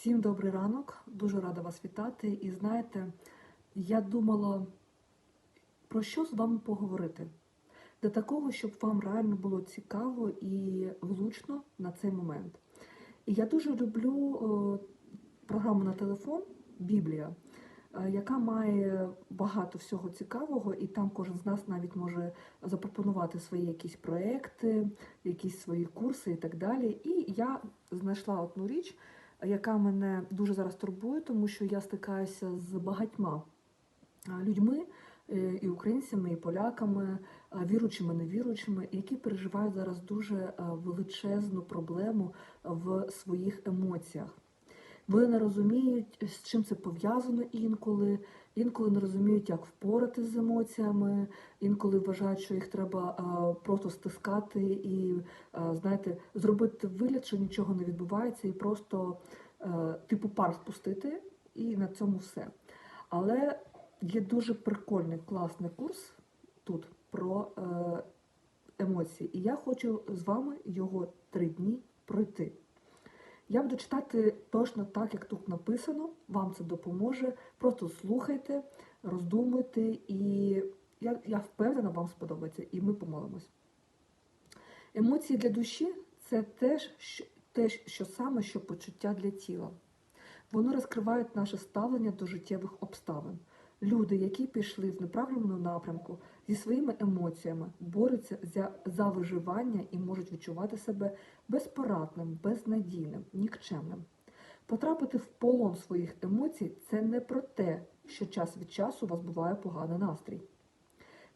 Всім добрий ранок, дуже рада вас вітати. І знаєте, я думала, про що з вами поговорити? Для такого, щоб вам реально було цікаво і влучно на цей момент. І я дуже люблю е, програму на телефон Біблія, е, яка має багато всього цікавого, і там кожен з нас навіть може запропонувати свої якісь проекти, якісь свої курси і так далі. І я знайшла одну річ яка мене дуже зараз турбує, тому що я стикаюся з багатьма людьми, е, і українцями, і поляками, віручими, невіручими, які переживають зараз дуже величезну проблему в своїх емоціях. Вони не розуміють, з чим це пов'язано інколи, інколи не розуміють, як впоратись з емоціями, інколи вважають, що їх треба просто стискати і, знаєте, зробити вигляд, що нічого не відбувається, і просто а, типу пар спустити, і на цьому все. Але є дуже прикольний, класний курс тут про е, емоції. І я хочу з вами його три дні пройти. Я буду читати точно так, як тут написано. Вам це допоможе. Просто слухайте, роздумуйте, і я, я впевнена, вам сподобається, і ми помолимось. Емоції для душі це теж те, що саме, що почуття для тіла. Вони розкривають наше ставлення до життєвих обставин. Люди, які пішли в неправильному напрямку зі своїми емоціями, борються за, за виживання і можуть відчувати себе безпорадним, безнадійним, нікчемним. Потрапити в полон своїх емоцій це не про те, що час від часу у вас буває поганий настрій.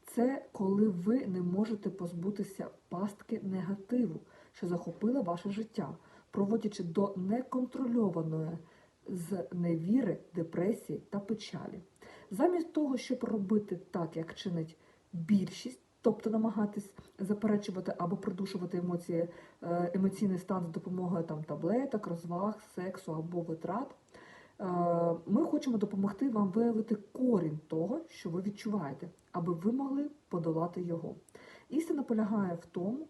Це коли ви не можете позбутися пастки негативу, що захопила ваше життя, проводячи до неконтрольованої з невіри, депресії та печалі. Замість того, щоб робити так, як чинить більшість, тобто намагатись заперечувати або придушувати емоції, е, емоційний стан з допомогою там, таблеток, розваг, сексу або витрат, е, ми хочемо допомогти вам виявити корінь того, що ви відчуваєте, аби ви могли подолати його. Істина полягає в тому,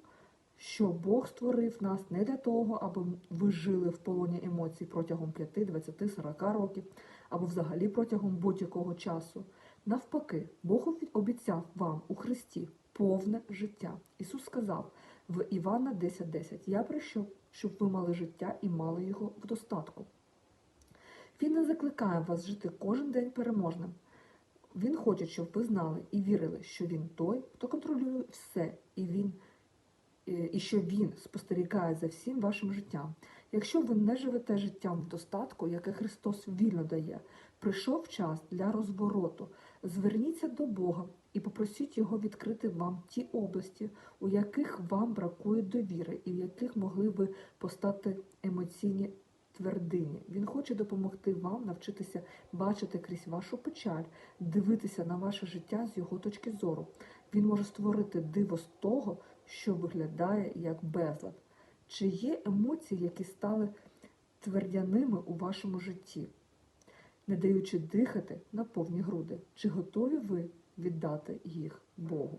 що Бог створив нас не для того, аби ви жили в полоні емоцій протягом 5, 20, 40 років, або взагалі протягом будь-якого часу. Навпаки, Бог обіцяв вам у Христі повне життя. Ісус сказав в Івана 10.10, 10, Я прийшов, щоб ви мали життя і мали його в достатку. Він не закликає вас жити кожен день переможним. Він хоче, щоб ви знали і вірили, що він той, хто контролює все, і він і що він спостерігає за всім вашим життям. Якщо ви не живете життям в достатку, яке Христос вільно дає, прийшов час для розвороту. Зверніться до Бога і попросіть Його відкрити вам ті області, у яких вам бракує довіри, і в яких могли ви постати емоційні твердині. Він хоче допомогти вам навчитися бачити крізь вашу печаль, дивитися на ваше життя з його точки зору. Він може створити диво з того, що виглядає як безлад. Чи є емоції, які стали твердяними у вашому житті, не даючи дихати на повні груди? Чи готові ви віддати їх Богу?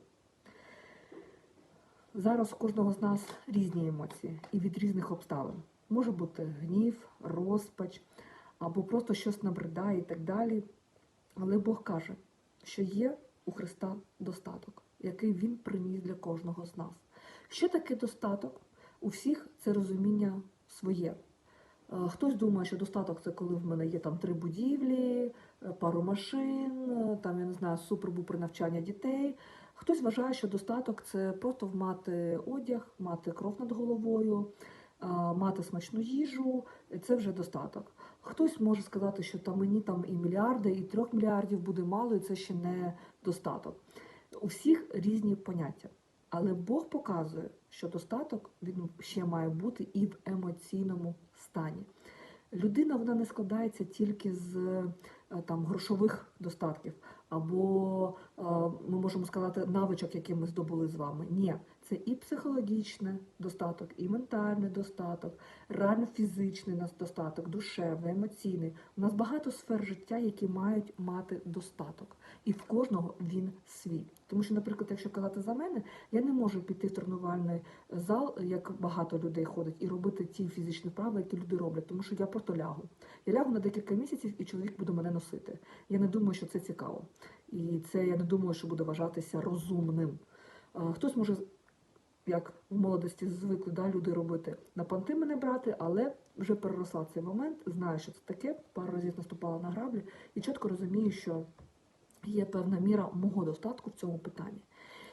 Зараз у кожного з нас різні емоції і від різних обставин. Може бути гнів, розпач або просто щось набридає і так далі. Але Бог каже, що є у Христа достаток, який Він приніс для кожного з нас. Що таке достаток? У всіх це розуміння своє. Е, Хтось думає, що достаток це коли в мене є там три будівлі, е, пару машин, е, там я не знаю, супер-бупер навчання дітей. Хтось вважає, що достаток це просто мати одяг, мати кров над головою, мати смачну їжу, це вже достаток. Хтось може сказати, що там мені там і мільярди, і трьох мільярдів буде мало, і це ще не достаток. У всіх різні поняття. Але Бог показує, що достаток він ще має бути і в емоційному стані. Людина вона не складається тільки з там грошових достатків, або ми можемо сказати навичок, які ми здобули з вами. Ні, Це і психологічний достаток, і ментальний достаток, реально фізичний нас достаток, душевний, емоційний. У нас багато сфер життя, які мають мати достаток. І в кожного він свій. Тому що, наприклад, якщо казати за мене, я не можу піти в тренувальний зал, як багато людей ходить, і робити ті фізичні вправи, які люди роблять, тому що я просто лягу. Я лягу на декілька місяців, і чоловік буде мене носити. Я не думаю, що це цікаво. І це я не думаю, що буде вважатися розумним. Хтось може, як в молодості звикли да, люди робити, на понти мене брати, але вже переросла цей момент, знаю, що це таке, пару разів наступала на граблі і чітко розумію, що є певна міра мого достатку в цьому питанні.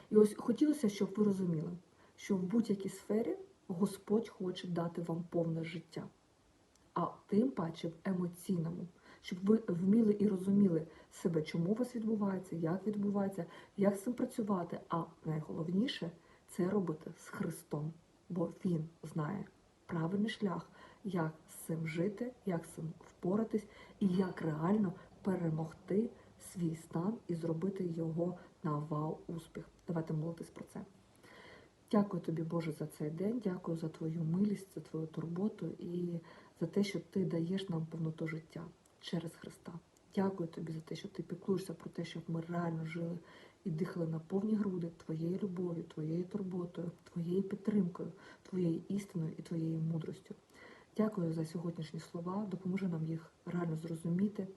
І ось хотілося, щоб ви розуміли, що в будь-якій сфері Господь хоче дати вам повне життя, а тим паче в емоційному, щоб ви вміли і розуміли себе, чому у вас відбувається, як відбувається, як з цим працювати. А найголовніше це робити з Христом, бо Він знає правильний шлях, як з цим жити, як з цим впоратись і як реально перемогти свій стан і зробити його на вау успіх. Давайте молитись про це. Дякую тобі, Боже, за цей день. Дякую за твою милість, за твою турботу і за те, що ти даєш нам повноту життя через Христа. Дякую тобі за те, що ти піклуєшся про те, щоб ми реально жили і дихали на повні груди твоєю любов'ю, твоєю турботою, твоєю підтримкою, твоєю істиною і твоєю мудростю. Дякую за сьогоднішні слова. Допоможи нам їх реально зрозуміти,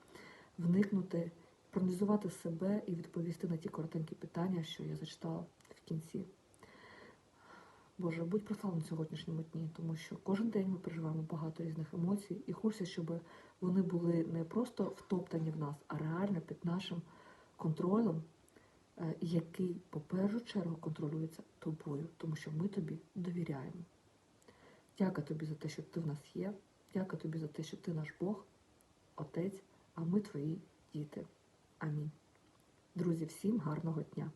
вникнути, проаналізувати себе і відповісти на ті коротенькі питання, що я зачитала в кінці. Боже, будь прославлений сьогоднішньому дні, тому що кожен день ми переживаємо багато різних емоцій, і хочеться, щоб вони були не просто втоптані в нас, а реально під нашим контролем, який по першу чергу контролюється тобою, тому що ми тобі довіряємо. Дякую тобі за те, що ти в нас є. Дякую тобі за те, що ти наш Бог, Отець, а ми твої діти. Амінь. Друзі, всім гарного дня!